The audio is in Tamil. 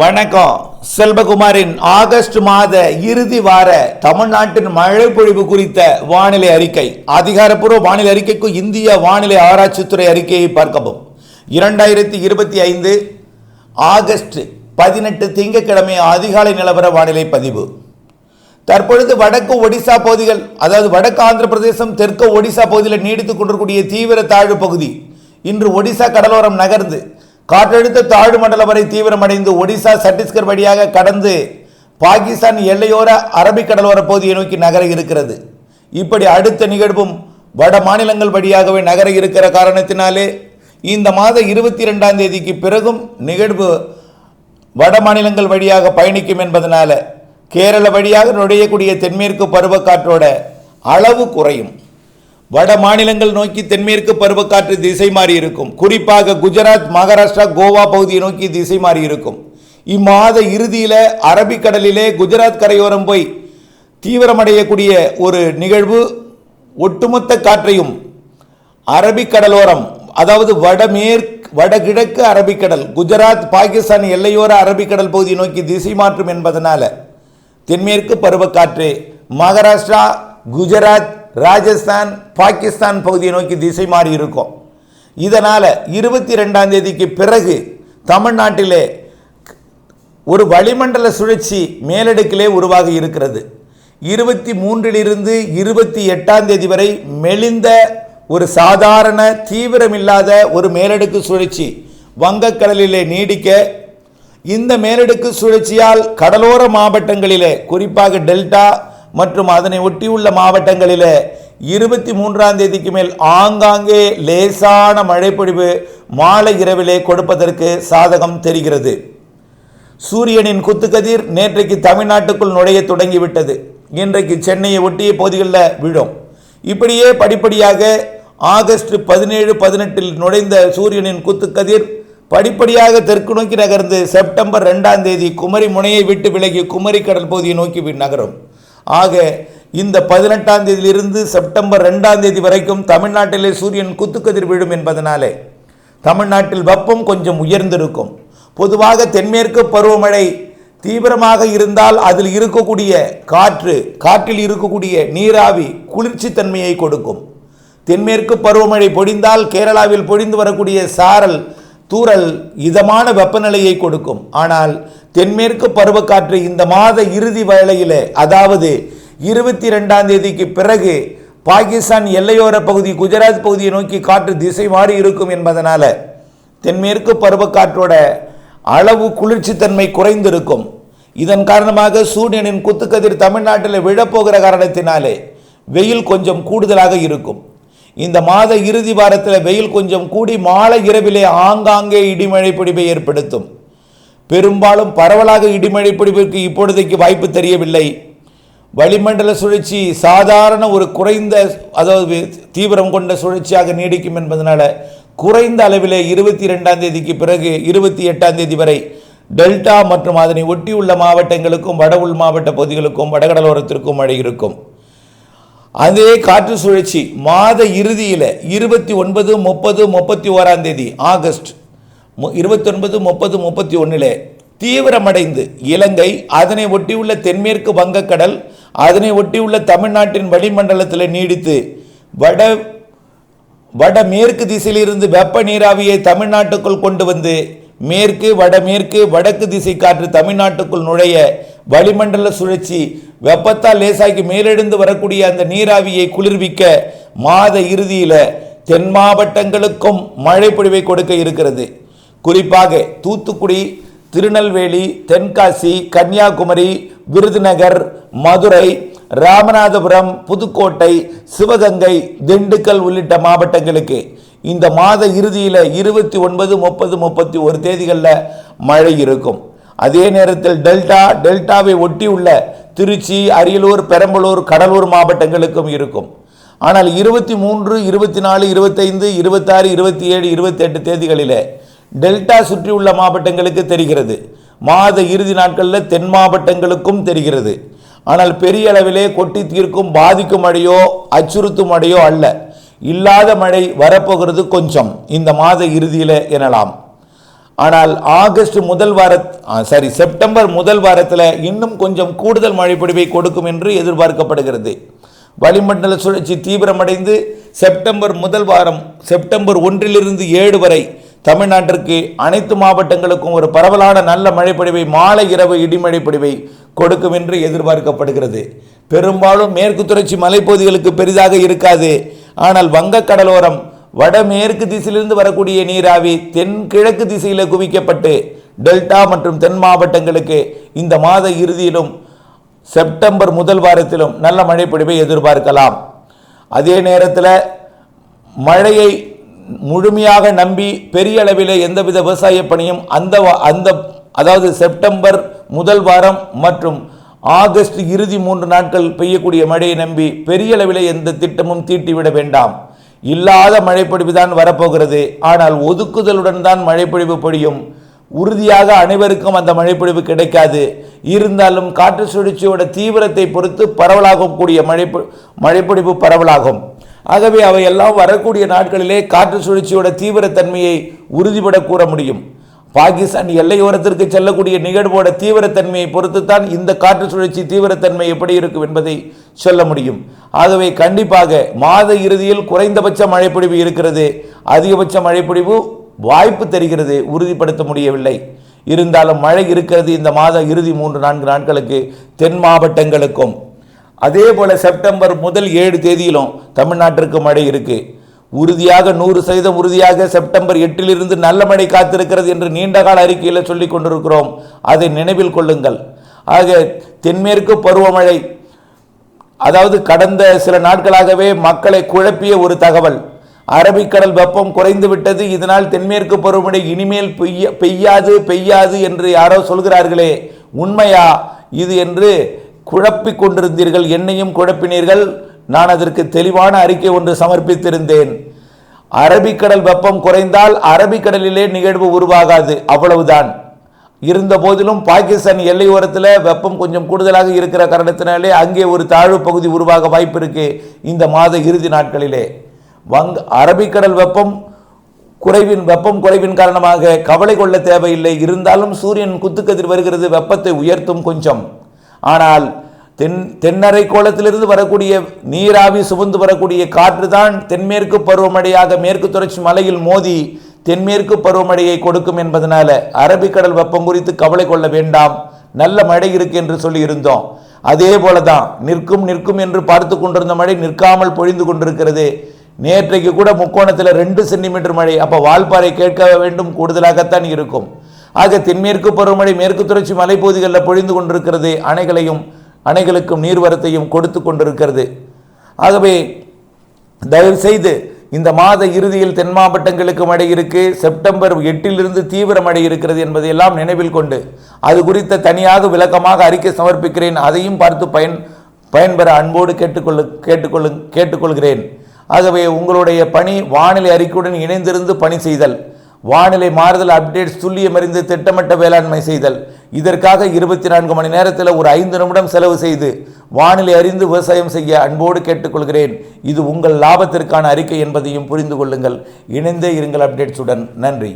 வணக்கம். செல்வகுமாரின் ஆகஸ்ட் மாத இறுதி வார தமிழ்நாட்டின் மழை பொழிவு குறித்த வானிலை அறிக்கை. அதிகாரப்பூர்வ வானிலை அறிக்கைக்கு இந்திய வானிலை ஆராய்ச்சித்துறை அறிக்கையை பார்க்கவும். இரண்டாயிரத்தி இருபத்தி ஐந்து ஆகஸ்ட் பதினெட்டு திங்கட்கிழமை அதிகாலை நிலவர வானிலை பதிவு. தற்பொழுது வடக்கு ஒடிசா பகுதிகள் அதாவது வடக்கு ஆந்திர பிரதேசம் தெற்கு ஒடிசா பகுதியில் நீடித்துக் கொண்டிருக்கூடிய தீவிர தாழ்வு பகுதி இன்று ஒடிசா கடலோரம் நகர்ந்து காற்றழுத்த தாழ்வு மண்டலம் வரை தீவிரமடைந்து ஒடிசா சத்தீஸ்கர் வழியாக கடந்து பாகிஸ்தான் எல்லையோர அரபிக்கடல் பகுதியை நோக்கி நகர இருக்கிறது. இப்படி அடுத்த நிகழ்வும் வட மாநிலங்கள் வழியாகவே நகர இருக்கிற காரணத்தினாலே இந்த மாத இருபத்தி ரெண்டாம் தேதிக்கு பிறகும் நிகழ்வு வட மாநிலங்கள் வழியாக பயணிக்கும் என்பதனால கேரள வழியாக நுழையக்கூடிய தென்மேற்கு பருவக்காற்றோட அளவு குறையும். வட மாநிலங்கள் நோக்கி தென்மேற்கு பருவக்காற்று திசை மாறி இருக்கும். குறிப்பாக குஜராத் மகாராஷ்டிரா கோவா பகுதியை நோக்கி திசை மாறி இருக்கும். இம்மாத இறுதியில் அரபிக்கடலிலே குஜராத் கரையோரம் போய் தீவிரமடையக்கூடிய ஒரு நிகழ்வு ஒட்டுமொத்த காற்றையும் அரபிக்கடலோரம் அதாவது வடமேற்கு வடகிழக்கு அரபிக்கடல் குஜராத் பாகிஸ்தான் எல்லையோர அரபிக்கடல் பகுதியை நோக்கி திசை மாற்றும் என்பதனால் தென்மேற்கு பருவக்காற்று மகாராஷ்டிரா குஜராத் ராஜஸ்தான் பாகிஸ்தான் பகுதியை நோக்கி திசை மாறி இருக்கும். இதனால் இருபத்தி ரெண்டாம் தேதிக்கு பிறகு தமிழ்நாட்டிலே ஒரு வளிமண்டல சுழற்சி மேலடுக்கிலே உருவாகி இருக்கிறது. இருபத்தி மூன்றிலிருந்து இருபத்தி எட்டாம் தேதி வரை மெலிந்த ஒரு சாதாரண தீவிரமில்லாத ஒரு மேலடுக்கு சுழற்சி வங்கக்கடலிலே நீடிக்க இந்த மேலடுக்கு சுழற்சியால் கடலோர மாவட்டங்களிலே குறிப்பாக டெல்டா மற்றும் அதனை ஒட்டியுள்ள மாவட்டங்களில் இருபத்தி மூன்றாம் தேதிக்கு மேல் ஆங்காங்கே லேசான மழைப்பொழிவு மாலை இரவிலே கொடுப்பதற்கு சாதகம் தெரிகிறது. சூரியனின் குத்துக்கதிர் நேற்றைக்கு தமிழ்நாட்டுக்குள் நுழைய தொடங்கிவிட்டது. இன்றைக்கு சென்னையை ஒட்டிய பகுதிகளில் விழும். இப்படியே படிப்படியாக ஆகஸ்ட் பதினேழு பதினெட்டில் நுழைந்த சூரியனின் குத்துக்கதிர் படிப்படியாக தெற்கு நோக்கி நகர்ந்து செப்டம்பர் ரெண்டாம் தேதி குமரி முனையை விட்டு விலகி குமரி கடல் பகுதியை நோக்கி நகரும். ஆக இந்த பதினெட்டாம் தேதியிலிருந்து செப்டம்பர் ரெண்டாம் தேதி வரைக்கும் தமிழ்நாட்டிலே சூரியன் குத்துக்கதிர் விழும் என்பதனாலே தமிழ்நாட்டில் வெப்பம் கொஞ்சம் உயர்ந்திருக்கும். பொதுவாக தென்மேற்கு பருவமழை தீவிரமாக இருந்தால் அதில் இருக்கக்கூடிய காற்று காற்றில் இருக்கக்கூடிய நீராவி குளிர்ச்சி தன்மையை கொடுக்கும். தென்மேற்கு பருவமழை பொழிந்தால் கேரளாவில் பொழிந்து வரக்கூடிய சாரல் தூறல் இதமான வெப்பநிலையை கொடுக்கும். ஆனால் தென்மேற்கு பருவக்காற்று இந்த மாத இறுதி வேளையிலே அதாவது இருபத்தி ரெண்டாம் தேதிக்கு பிறகு பாகிஸ்தான் எல்லையோர பகுதி குஜராத் பகுதியை நோக்கி காற்று திசை மாறி இருக்கும் என்பதனால தென்மேற்கு பருவக்காற்றோட அளவு குளிர்ச்சித்தன்மை குறைந்திருக்கும். இதன் காரணமாக சூரியனின் குத்துக்கதிர் தமிழ்நாட்டில் விழப்போகிற காரணத்தினாலே வெயில் கொஞ்சம் கூடுதலாக இருக்கும். இந்த மாத இறுதி வாரத்தில் வெயில் கொஞ்சம் கூடி மாலை இரவிலே ஆங்காங்கே இடிமழை பிடிப்பை ஏற்படுத்தும். பெரும்பாலும் பரவலாக இடிமழை பிடிப்பிற்கு இப்பொழுதைக்கு வாய்ப்பு தெரியவில்லை. வளிமண்டல சுழற்சி சாதாரண ஒரு குறைந்த அதாவது தீவிரம் கொண்ட சுழற்சியாக நீடிக்கும் என்பதனால குறைந்த அளவிலே இருபத்தி ரெண்டாம் தேதிக்கு பிறகு இருபத்தி எட்டாம் தேதி வரை டெல்டா மற்றும் அதனை ஒட்டியுள்ள மாவட்டங்களுக்கும் வட உள் மாவட்ட பகுதிகளுக்கும் வடகடலோரத்திற்கும் மழை இருக்கும். அதே காற்று சுழற்சி மாத இறுதியில் இருபத்தி ஒன்பது முப்பது முப்பத்தி ஓராம் தேதி ஆகஸ்ட். இருபத்தி ஒன்பது முப்பது முப்பத்தி ஒன்றில் தீவிரமடைந்து இலங்கை அதனை ஒட்டியுள்ள தென்மேற்கு வங்கக்கடல் அதனை ஒட்டியுள்ள தமிழ்நாட்டின் வளிமண்டலத்தில் நீடித்து வட வடமேற்கு திசையிலிருந்து வெப்ப நீராவியை தமிழ்நாட்டுக்குள் கொண்டு வந்து மேற்கு வடமேற்கு வடக்கு திசை காற்று தமிழ்நாட்டுக்குள் நுழைய வளிமண்டல சுழற்சி வெப்பத்தால் லேசாக்கி மேலெழுந்து வரக்கூடிய அந்த நீராவியை குளிர்விக்க மாத இறுதியில் தென் மாவட்டங்களுக்கும் மழைப்பொழிவை கொடுக்க இருக்கிறது. குறிப்பாக தூத்துக்குடி திருநெல்வேலி தென்காசி கன்னியாகுமரி விருதுநகர் மதுரை ராமநாதபுரம் புதுக்கோட்டை சிவகங்கை திண்டுக்கல் உள்ளிட்ட மாவட்டங்களுக்கு இந்த மாத இறுதியில் இருபத்தி ஒன்பது முப்பது முப்பத்தி ஒரு தேதிகளில் மழை இருக்கும். அதே நேரத்தில் டெல்டா டெல்டாவை ஒட்டி உள்ள திருச்சி அரியலூர் பெரம்பலூர் கடலூர் மாவட்டங்களுக்கும் இருக்கும். ஆனால் இருபத்தி மூன்று இருபத்தி நாலு இருபத்தைந்து இருபத்தாறு இருபத்தி ஏழு இருபத்தெட்டு தேதிகளிலே டெல்டா சுற்றியுள்ள மாவட்டங்களுக்கு தெரிகிறது. மாத இறுதி நாட்களில் தென் மாவட்டங்களுக்கும் தெரிகிறது. ஆனால் பெரிய அளவிலே கொட்டி தீர்க்கும் பாதிக்கும் மழையோ அச்சுறுத்தும் மழையோ அல்ல. இல்லாத மழை வரப்போகிறது கொஞ்சம். இந்த மாத இறுதியில் எனலாம். ஆனால் ஆகஸ்ட் முதல் வார சாரி செப்டம்பர் முதல் வாரத்தில் இன்னும் கொஞ்சம் கூடுதல் மழைப்பொழிவை கொடுக்கும் என்று எதிர்பார்க்கப்படுகிறது. வளிமண்டல சுழற்சி தீவிரமடைந்து செப்டம்பர் முதல் வாரம் செப்டம்பர் ஒன்றிலிருந்து ஏழு வரை தமிழ்நாட்டிற்கு அனைத்து மாவட்டங்களுக்கும் ஒரு பரவலான நல்ல மழைப்பொழிவை மாலை இரவு இடிமழை பொழிவை கொடுக்கும் என்று எதிர்பார்க்கப்படுகிறது. பெரும்பாலும் மேற்கு தொடர்ச்சி மலைப்பகுதிகளுக்கு பெரிதாக இருக்காது. ஆனால் வங்கக் கடலோரம் வடமேற்கு திசையிலிருந்து வரக்கூடிய நீராவி தென்கிழக்கு திசையில் குவிக்கப்பட்டு டெல்டா மற்றும் தென் மாவட்டங்களுக்கு இந்த மாத இறுதியிலும் செப்டம்பர் முதல் வாரத்திலும் நல்ல மழைப்பொழிவை எதிர்பார்க்கலாம். அதே நேரத்தில் மழையை முழுமையாக நம்பி பெரிய அளவில் எந்தவித விவசாய பணியும் அந்த அந்த அதாவது செப்டம்பர் முதல் வாரம் மற்றும் ஆகஸ்ட் இறுதி மூன்று நாட்கள் பெய்யக்கூடிய மழையை நம்பி பெரிய அளவில் எந்த திட்டமும் தீட்டிவிட வேண்டாம். இல்லாத மழைப்பொழிவு தான் வரப்போகிறது. ஆனால் ஒதுக்குதலுடன் தான் மழைப்பொழிவு பொழியும். உறுதியாக அனைவருக்கும் அந்த மழைப்பொழிவு கிடைக்காது. இருந்தாலும் காற்று சுழற்சியோட தீவிரத்தை பொறுத்து பரவலாகக்கூடிய மழை மழைப்பொழிவு பரவலாகும். ஆகவே அவையெல்லாம் வரக்கூடிய நாட்களிலே காற்று சுழற்சியோட தீவிரத்தன்மையை உறுதிபட கூற முடியும். பாகிஸ்தான் எல்லையோரத்திற்கு செல்லக்கூடிய நிகழ்வோட தீவிரத்தன்மையை பொறுத்துத்தான் இந்த காற்று சுழற்சி தீவிரத்தன்மை எப்படி இருக்கும் என்பதை சொல்ல முடியும். ஆகவே கண்டிப்பாக மாத இறுதியில் குறைந்தபட்ச மழைப்பொழிவு இருக்கிறது. அதிகபட்ச மழைப்பொழிவு வாய்ப்பு தெரிகிறது. உறுதிப்படுத்த முடியவில்லை. இருந்தாலும் மழை இருக்கிறது இந்த மாத இறுதி மூன்று நான்கு நாட்களுக்கு தென் மாவட்டங்களுக்கும். அதே போல செப்டம்பர் முதல் ஏழு தேதியிலும் தமிழ்நாட்டிற்கு மழை இருக்குது உறுதியாக நூறு சதவீதம் உறுதியாக செப்டம்பர் எட்டிலிருந்து நல்ல மழை காத்திருக்கிறது என்று நீண்டகால அறிக்கையில் சொல்லிக் கொண்டிருக்கிறோம். அதை நினைவில் கொள்ளுங்கள். ஆக தென்மேற்கு பருவமழை அதாவது கடந்த சில நாட்களாகவே மக்களை குழப்பிய ஒரு தகவல். அரபிக்கடல் வெப்பம் குறைந்து விட்டது. இதனால் தென்மேற்கு பருவமழை இனிமேல் பெய்ய பெய்யாது பெய்யாது என்று யாரோ சொல்கிறார்களே. உண்மையா? இது என்று குழப்பிக் கொண்டிருந்தீர்கள். என்னையும் குழப்பினீர்கள். நான் அதற்கு தெளிவான அறிக்கை ஒன்று சமர்ப்பித்திருந்தேன். அரபிக்கடல் வெப்பம் குறைந்தால் அரபிக்கடலிலே நிகழ்வு உருவாகாது அவ்வளவுதான். இருந்த போதிலும் பாகிஸ்தான் எல்லையோரத்தில் வெப்பம் கொஞ்சம் கூடுதலாக இருக்கிற காரணத்தினாலே அங்கே ஒரு தாழ்வு பகுதி உருவாக வாய்ப்பு இருக்கு இந்த மாத இறுதி நாட்களிலே. வங் அரபிக்கடல் வெப்பம் குறைவின் வெப்பம் குறைவின் காரணமாக கவலை கொள்ள தேவையில்லை. இருந்தாலும் சூரியன் குத்துக்கதிர் வருகிறது வெப்பத்தை உயர்த்தும் கொஞ்சம். ஆனால் தென் தென்னரை கோலத்திலிருந்து வரக்கூடிய நீராவி சுமந்து வரக்கூடிய காற்று தான் தென்மேற்கு பருவமழையாக மேற்கு தொடர்ச்சி மலையில் மோதி தென்மேற்கு பருவமழையை கொடுக்கும் என்பதனால அரபிக்கடல் வெப்பம் குறித்து கவலை கொள்ள வேண்டாம். நல்ல மழை இருக்கு என்று சொல்லி இருந்தோம். அதே போல தான் நிற்கும் நிற்கும் என்று பார்த்து கொண்டிருந்த மழை நிற்காமல் பொழிந்து கொண்டிருக்கிறது. நேற்றைக்கு கூட முக்கோணத்தில் ரெண்டு சென்டிமீட்டர் மழை. அப்போ வால்பாறை கேட்க வேண்டும் கூடுதலாகத்தான் இருக்கும். ஆக தென்மேற்கு பருவமழை மேற்கு தொடர்ச்சி மலைப்பகுதிகளில் பொழிந்து கொண்டிருக்கிறது. அணைகளையும் அணைகளுக்கும் நீர்வரத்தையும் கொடுத்து கொண்டிருக்கிறது. ஆகவே தயவுசெய்து இந்த மாத இறுதியில் தென் மாவட்டங்களுக்கு மழை இருக்கு செப்டம்பர் எட்டிலிருந்து தீவிர மழை இருக்கிறது என்பதையெல்லாம் நினைவில் கொண்டு அது குறித்த தனியாக விளக்கமாக அறிக்கை சமர்ப்பிக்கிறேன். அதையும் பார்த்து பயன் பயன்பெற அன்போடு கேட்டுக்கொள்ளு கேட்டுக்கொள்ளு கேட்டுக்கொள்கிறேன். ஆகவே உங்களுடைய பணி வானிலை அறிக்கையுடன் இணைந்திருந்து பணி செய்தல். வானிலை மாறுதல் அப்டேட்ஸ் துல்லியமறிந்து திட்டமிட்ட வேளாண்மை செய்தல். இதற்காக இருபத்தி நான்கு மணி நேரத்தில் ஒரு ஐந்து நிமிடம் செலவு செய்து வானிலை அறிந்து விவசாயம் செய்ய அன்போடு கேட்டுக்கொள்கிறேன். இது உங்கள் லாபத்திற்கான அறிக்கை என்பதையும் புரிந்து கொள்ளுங்கள். இணைந்தே இருங்கள் அப்டேட்ஸுடன் நன்றி.